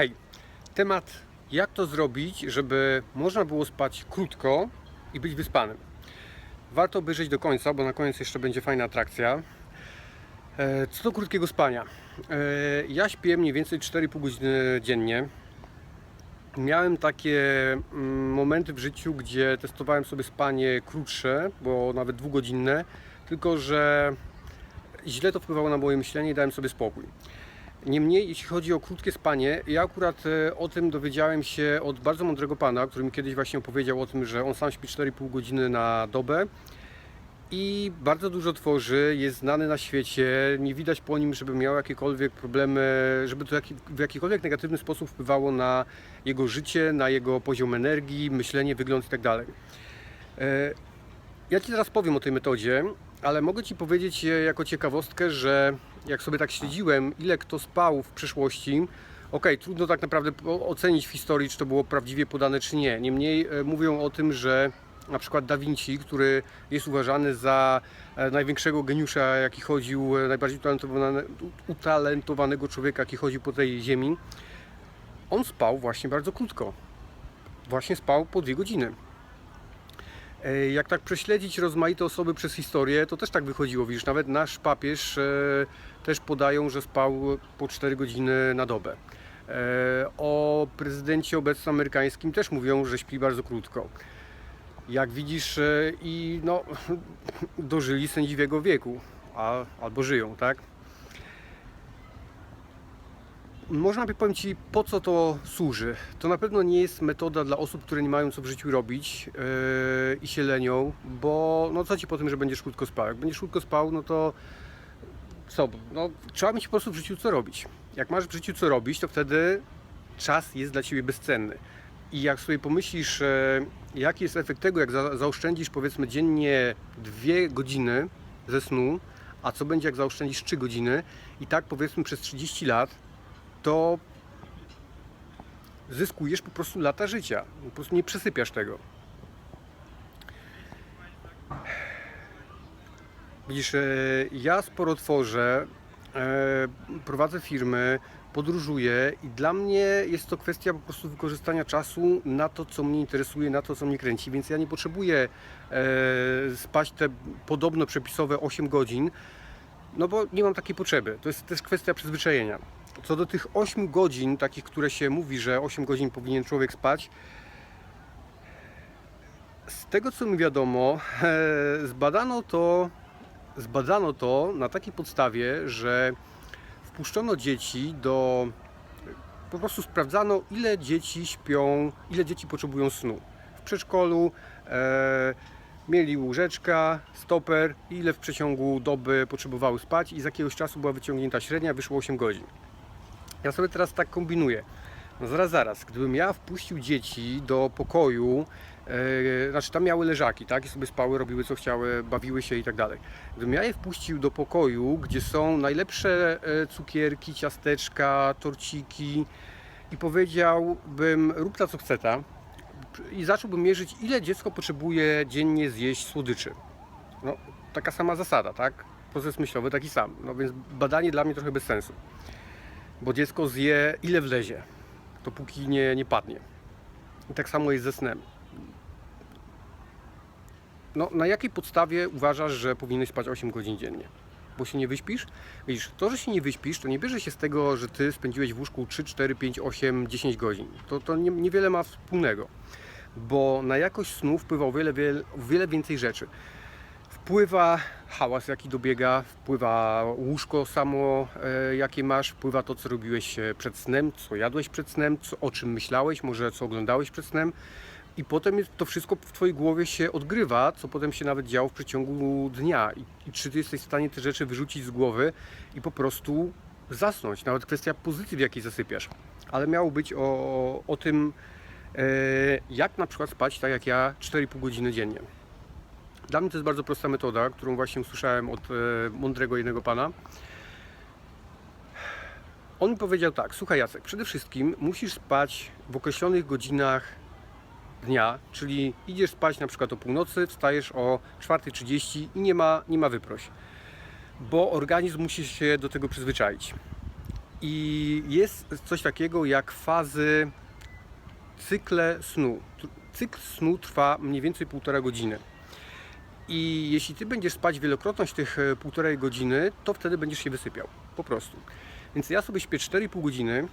Hej, temat jak to zrobić, żeby można było spać krótko i być wyspanym. Warto obejrzeć do końca, bo na koniec jeszcze będzie fajna atrakcja. E, Co do krótkiego spania. E, Ja śpię mniej więcej 4,5 godziny dziennie. Miałem takie mm, momenty w życiu, gdzie testowałem sobie spanie krótsze, bo nawet dwugodzinne, tylko że źle to wpływało na moje myślenie i dałem sobie spokój. Niemniej, jeśli chodzi o krótkie spanie, ja akurat e, o tym dowiedziałem się od bardzo mądrego pana, który mi kiedyś właśnie opowiedział o tym, że on sam śpi 4,5 godziny na dobę i bardzo dużo tworzy, jest znany na świecie, nie widać po nim, żeby miał jakiekolwiek problemy, żeby to w jakikolwiek negatywny sposób wpływało na jego życie, na jego poziom energii, myślenie, wygląd itd. E, Ja Ci teraz powiem o tej metodzie, ale mogę Ci powiedzieć e, jako ciekawostkę, że jak sobie tak śledziłem, ile kto spał w przeszłości, okej, trudno tak naprawdę ocenić w historii, czy to było prawdziwie podane, czy nie. Niemniej e, mówią o tym, że na przykład Da Vinci, który jest uważany za e, największego geniusza, jaki chodził, e, najbardziej utalentowane- utalentowanego człowieka, jaki chodził po tej ziemi, on spał właśnie bardzo krótko. Właśnie spał po dwie godziny. E, Jak tak prześledzić rozmaite osoby przez historię, to też tak wychodziło. Widzisz, nawet nasz papież e, też podają, że spał po 4 godziny na dobę. E, O prezydencie obecnym amerykańskim też mówią, że śpi bardzo krótko. Jak widzisz, i no, dożyli sędziwego wieku, a, albo żyją, tak? Można by powiem Ci, po co to służy. To na pewno nie jest metoda dla osób, które nie mają co w życiu robić yy, i się lenią, bo no co Ci po tym, że będziesz krótko spał? Jak będziesz krótko spał, no to co? No, trzeba mieć po prostu w życiu co robić. Jak masz w życiu co robić, to wtedy czas jest dla Ciebie bezcenny. I jak sobie pomyślisz, e, jaki jest efekt tego, jak za, zaoszczędzisz powiedzmy dziennie dwie godziny ze snu, a co będzie jak zaoszczędzisz 3 godziny i tak powiedzmy przez 30 lat, to zyskujesz po prostu lata życia. Po prostu nie przesypiasz tego. Widzisz, e, ja sporo tworzę, e, prowadzę firmy, podróżuję i dla mnie jest to kwestia po prostu wykorzystania czasu na to, co mnie interesuje, na to, co mnie kręci, więc ja nie potrzebuję e, spać te podobno przepisowe 8 godzin, no bo nie mam takiej potrzeby. To jest też kwestia przyzwyczajenia. Co do tych 8 godzin, takich, które się mówi, że 8 godzin powinien człowiek spać, z tego co mi wiadomo, zbadano to, zbadano to na takiej podstawie, że wpuszczono dzieci do. Po prostu sprawdzano, ile dzieci śpią, ile dzieci potrzebują snu. W przedszkolu e, mieli łóżeczka, stoper, ile w przeciągu doby potrzebowały spać, i z jakiegoś czasu była wyciągnięta średnia, wyszło 8 godzin. Ja sobie teraz tak kombinuję. No zaraz, zaraz, gdybym ja wpuścił dzieci do pokoju, e, znaczy tam miały leżaki, tak, i sobie spały, robiły co chciały, bawiły się i tak dalej. Gdybym ja je wpuścił do pokoju, gdzie są najlepsze e, cukierki, ciasteczka, torciki i powiedziałbym, rób ta co chce ta i zacząłbym mierzyć, ile dziecko potrzebuje dziennie zjeść słodyczy. No, taka sama zasada, tak? Proces myślowy taki sam. No więc badanie dla mnie trochę bez sensu bo dziecko zje ile wlezie, dopóki nie, nie padnie. I tak samo jest ze snem. No, na jakiej podstawie uważasz, że powinieneś spać 8 godzin dziennie? Bo się nie wyśpisz? Widzisz, to, że się nie wyśpisz, to nie bierze się z tego, że ty spędziłeś w łóżku 3, 4, 5, 8, 10 godzin. To, to nie, niewiele ma wspólnego, bo na jakość snu wpływa o wiele, wiele, wiele więcej rzeczy wpływa hałas, jaki dobiega, wpływa łóżko samo, e, jakie masz, wpływa to, co robiłeś e, przed snem, co jadłeś przed snem, co, o czym myślałeś, może co oglądałeś przed snem. I potem to wszystko w Twojej głowie się odgrywa, co potem się nawet działo w przeciągu dnia. I, I czy Ty jesteś w stanie te rzeczy wyrzucić z głowy i po prostu zasnąć. Nawet kwestia pozycji, w jakiej zasypiasz. Ale miało być o, o tym, e, jak na przykład spać, tak jak ja, 4,5 godziny dziennie. Dla mnie to jest bardzo prosta metoda, którą właśnie usłyszałem od e, mądrego jednego pana. On mi powiedział tak, słuchaj Jacek, przede wszystkim musisz spać w określonych godzinach dnia, czyli idziesz spać na przykład o północy, wstajesz o 4.30 i nie ma, nie ma wyproś, bo organizm musi się do tego przyzwyczaić. I jest coś takiego jak fazy cykle snu. Cykl snu trwa mniej więcej półtora godziny. I jeśli ty będziesz spać wielokrotność tych e, półtorej godziny, to wtedy będziesz się wysypiał. Po prostu. Więc ja sobie śpię 4,5 godziny.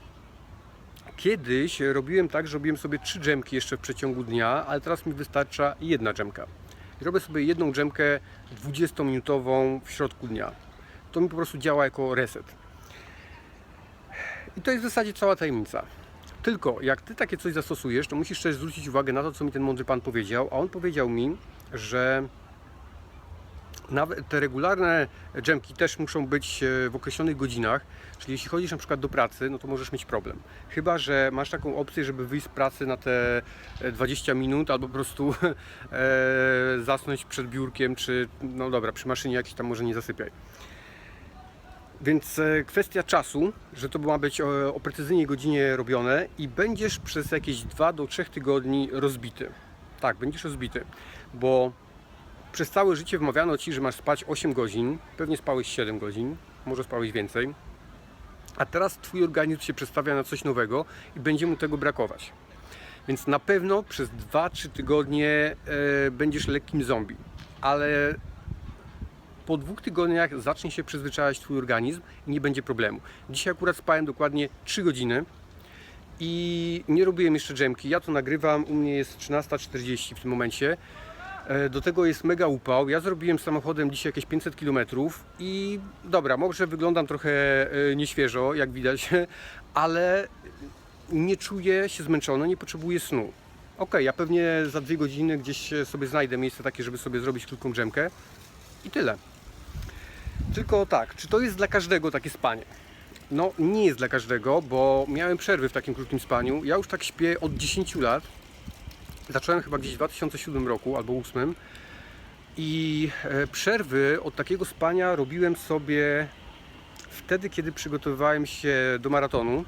Kiedyś robiłem tak, że robiłem sobie trzy dżemki jeszcze w przeciągu dnia, ale teraz mi wystarcza jedna dżemka. I robię sobie jedną dżemkę 20-minutową w środku dnia. To mi po prostu działa jako reset. I to jest w zasadzie cała tajemnica. Tylko jak ty takie coś zastosujesz, to musisz też zwrócić uwagę na to, co mi ten mądry pan powiedział. A on powiedział mi, że nawet te regularne dżemki też muszą być e, w określonych godzinach, czyli jeśli chodzisz na przykład do pracy, no to możesz mieć problem. Chyba, że masz taką opcję, żeby wyjść z pracy na te e, 20 minut albo po prostu e, zasnąć przed biurkiem, czy no dobra, przy maszynie jakiś tam może nie zasypiaj. Więc e, kwestia czasu, że to ma być o, o precyzyjnej godzinie robione i będziesz przez jakieś 2 do 3 tygodni rozbity. Tak, będziesz rozbity, bo przez całe życie wmawiano Ci, że masz spać 8 godzin, pewnie spałeś 7 godzin, może spałeś więcej, a teraz Twój organizm się przestawia na coś nowego i będzie mu tego brakować. Więc na pewno przez 2-3 tygodnie e, będziesz lekkim zombie, ale po dwóch tygodniach zacznie się przyzwyczajać Twój organizm i nie będzie problemu. Dzisiaj akurat spałem dokładnie 3 godziny i nie robiłem jeszcze dżemki. Ja to nagrywam, u mnie jest 13.40 w tym momencie. E, Do tego jest mega upał. Ja zrobiłem samochodem dzisiaj jakieś 500 km i dobra, może wyglądam trochę e, nieświeżo, jak widać, ale nie czuję się zmęczony, nie potrzebuję snu. Ok, ja pewnie za dwie godziny gdzieś sobie znajdę miejsce takie, żeby sobie zrobić krótką drzemkę i tyle. Tylko tak, czy to jest dla każdego takie spanie? No, nie jest dla każdego, bo miałem przerwy w takim krótkim spaniu. Ja już tak śpię od 10 lat. Zacząłem chyba gdzieś w 2007 roku albo 2008. I e, przerwy od takiego spania robiłem sobie wtedy, kiedy przygotowywałem się do maratonu.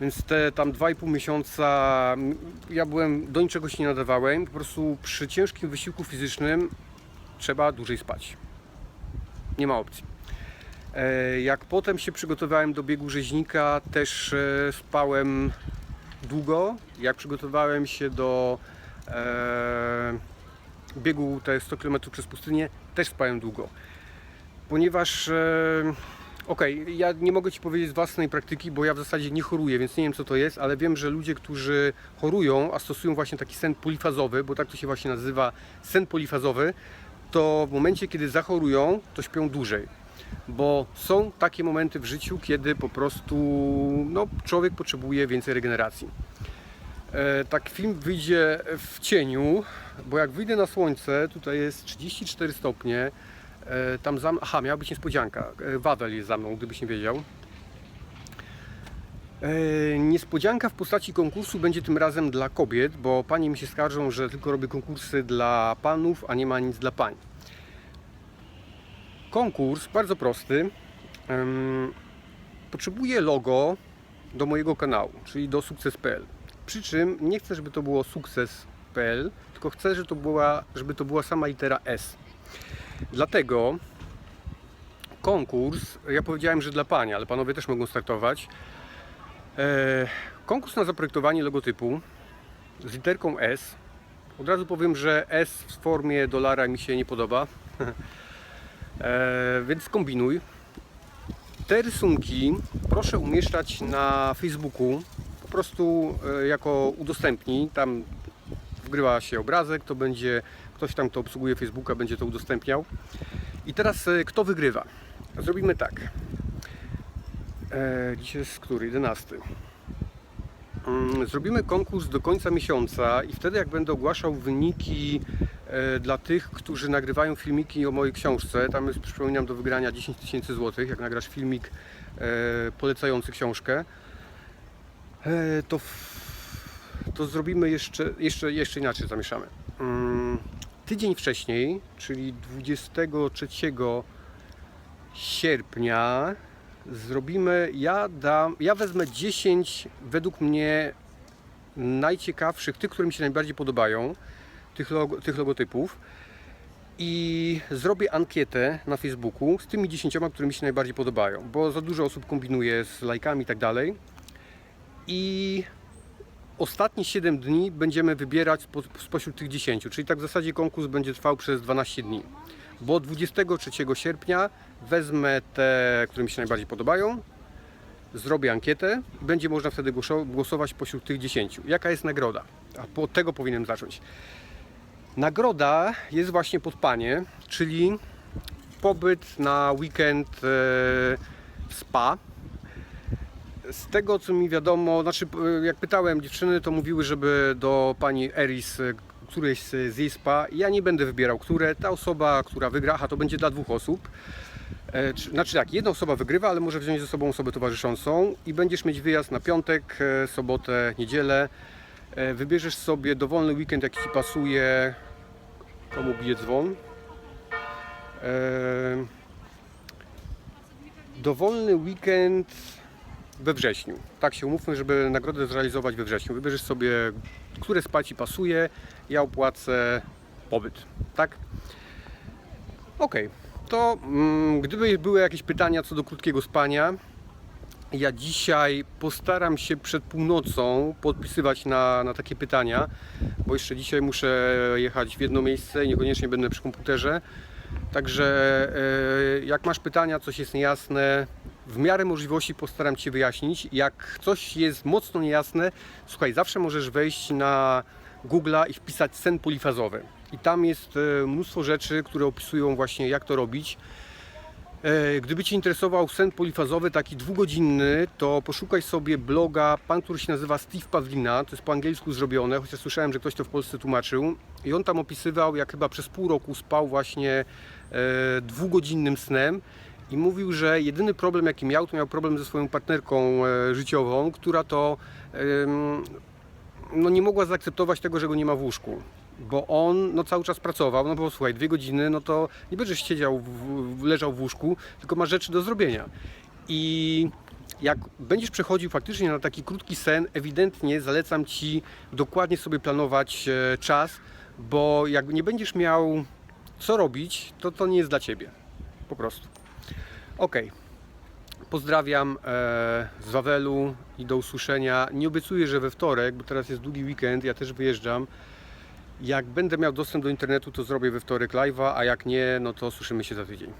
Więc te tam 2,5 miesiąca ja byłem, do niczego się nie nadawałem. Po prostu przy ciężkim wysiłku fizycznym trzeba dłużej spać. Nie ma opcji. E, Jak potem się przygotowałem do biegu rzeźnika, też e, spałem długo. Jak przygotowałem się do e, biegu te 100 km przez pustynię, też spałem długo. Ponieważ, e, okej, ja nie mogę Ci powiedzieć z własnej praktyki, bo ja w zasadzie nie choruję, więc nie wiem co to jest, ale wiem, że ludzie, którzy chorują, a stosują właśnie taki sen polifazowy, bo tak to się właśnie nazywa, sen polifazowy, to w momencie, kiedy zachorują, to śpią dłużej. Bo są takie momenty w życiu, kiedy po prostu no, człowiek potrzebuje więcej regeneracji. E, tak film wyjdzie w cieniu, bo jak wyjdę na słońce, tutaj jest 34 stopnie, e, tam za... Aha, miała być niespodzianka. E, Wawel jest za mną, gdybyś nie wiedział. E, Niespodzianka w postaci konkursu będzie tym razem dla kobiet, bo panie mi się skarżą, że tylko robię konkursy dla panów, a nie ma nic dla pań. Konkurs bardzo prosty. Potrzebuję logo do mojego kanału, czyli do sukces.pl. Przy czym nie chcę, żeby to było sukces.pl, tylko chcę, żeby to była, żeby to była sama litera S. Dlatego konkurs, ja powiedziałem, że dla pani, ale panowie też mogą startować. E, konkurs na zaprojektowanie logotypu z literką S. Od razu powiem, że S w formie dolara mi się nie podoba, e, więc kombinuj. Te rysunki proszę umieszczać na Facebooku, po prostu e, jako udostępnij. Tam wgrywa się obrazek, to będzie ktoś tam, kto obsługuje Facebooka, będzie to udostępniał. I teraz e, kto wygrywa? Zrobimy tak. E, dzisiaj jest który? 11. Mm, Zrobimy konkurs do końca miesiąca i wtedy jak będę ogłaszał wyniki dla tych, którzy nagrywają filmiki o mojej książce, tam jest przypominam do wygrania 10 tysięcy złotych, jak nagrasz filmik e, polecający książkę, e, to, to zrobimy jeszcze, jeszcze, jeszcze inaczej zamieszamy. Mm, Tydzień wcześniej, czyli 23 sierpnia zrobimy, ja dam, ja wezmę 10 według mnie najciekawszych, tych, które mi się najbardziej podobają, tych, tych logotypów i zrobię ankietę na Facebooku z tymi 10, które mi się najbardziej podobają, bo za dużo osób kombinuje z lajkami i tak dalej. I ostatnie 7 dni będziemy wybierać spo, spośród tych 10, czyli tak w zasadzie konkurs będzie trwał przez 12 dni. Bo 23 sierpnia wezmę te, które mi się najbardziej podobają, zrobię ankietę i będzie można wtedy głoso- głosować pośród tych 10. Jaka jest nagroda? A od tego powinienem zacząć. Nagroda jest właśnie pod panie, czyli pobyt na weekend e, w spa. Z tego co mi wiadomo, znaczy e, jak pytałem dziewczyny, to mówiły, żeby do pani Eris, e, którejś z jej spa, ja nie będę wybierał, które. Ta osoba, która wygra, a to będzie dla dwóch osób. Czy- Znaczy tak, jedna osoba wygrywa, ale może wziąć ze sobą osobę towarzyszącą i będziesz mieć wyjazd na piątek, sobotę, niedzielę. E, Wybierzesz sobie dowolny weekend, jaki Ci pasuje. Komu bije dzwon? E, Dowolny weekend we wrześniu. Tak się umówmy, żeby nagrodę zrealizować we wrześniu. Wybierzesz sobie, które spa Ci pasuje. Ja opłacę pobyt. Tak? Okej. To mm, gdyby były jakieś pytania co do krótkiego spania, ja dzisiaj postaram się przed północą podpisywać na, na takie pytania, bo jeszcze dzisiaj muszę jechać w jedno miejsce i niekoniecznie będę przy komputerze. Także e, jak masz pytania, coś jest niejasne, w miarę możliwości postaram Cię wyjaśnić. Jak coś jest mocno niejasne, słuchaj, zawsze możesz wejść na Google'a i wpisać sen polifazowy. I tam jest e, mnóstwo rzeczy, które opisują właśnie jak to robić. E, Gdyby Cię interesował sen polifazowy, taki dwugodzinny, to poszukaj sobie bloga, pan, który się nazywa Steve Pawlina, to jest po angielsku zrobione, chociaż słyszałem, że ktoś to w Polsce tłumaczył. I on tam opisywał, jak chyba przez pół roku spał właśnie e, dwugodzinnym snem i mówił, że jedyny problem jaki miał, to miał problem ze swoją partnerką e, życiową, która to em, no nie mogła zaakceptować tego, że go nie ma w łóżku. Bo on no, cały czas pracował, no bo słuchaj, dwie godziny, no to nie będziesz siedział, w, leżał w łóżku, tylko masz rzeczy do zrobienia. I jak będziesz przechodził faktycznie na taki krótki sen, ewidentnie zalecam Ci dokładnie sobie planować e, czas, bo jak nie będziesz miał co robić, to to nie jest dla Ciebie. Po prostu. Okej. Pozdrawiam e, z Wawelu i do usłyszenia. Nie obiecuję, że we wtorek, bo teraz jest długi weekend, ja też wyjeżdżam. Jak będę miał dostęp do internetu, to zrobię we wtorek live'a, a jak nie, no to słyszymy się za tydzień.